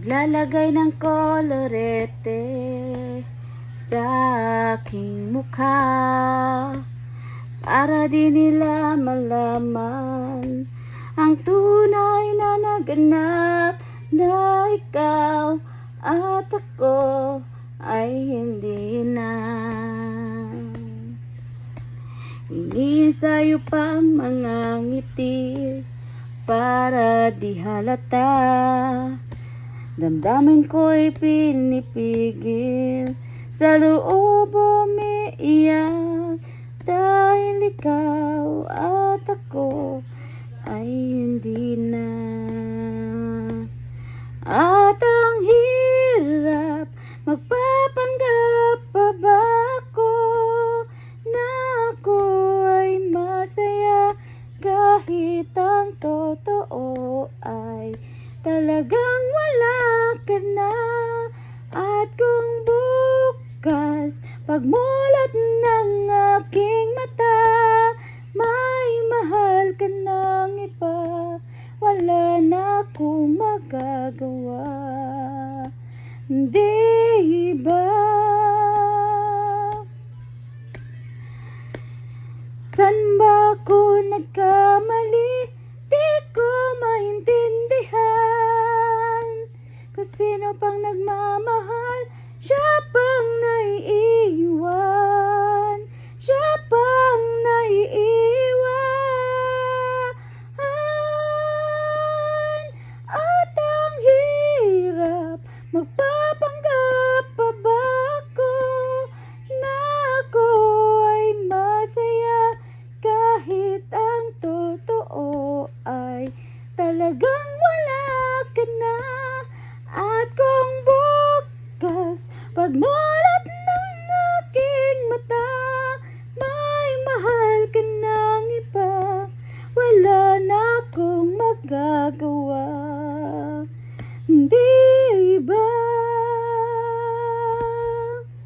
Naglalagay ng kolorete sa aking mukha para di nila malaman ang tunay na naganap na ikaw at ako ay hindi na. Inisayo pa mga ngiti para di halata. Damdamin ko'y pinipigil. Sa loob umiiyak. Dahil ikaw at ako ay hindi na. At ang hirap magpapanggap pa ba ako na ako ay masaya? Kahit ang totoo ay talagang wala pagmulat ng aking mata may mahal ka ng iba. Wala na akong magagawa. Di ba San ba ako nagkamali? Di ko maintindihan. Kung sino pang nagmamahal Siya pang naiiwan. Siya pang naiiwan. At ang hirap Magpapanggap pa ba ako Na ako ay masaya kahit ang totoo ay talagang wala ka na? At kung bukas pagmulat ng aking mata May mahal ka ng iba. Wala na akong magagawa. Hindi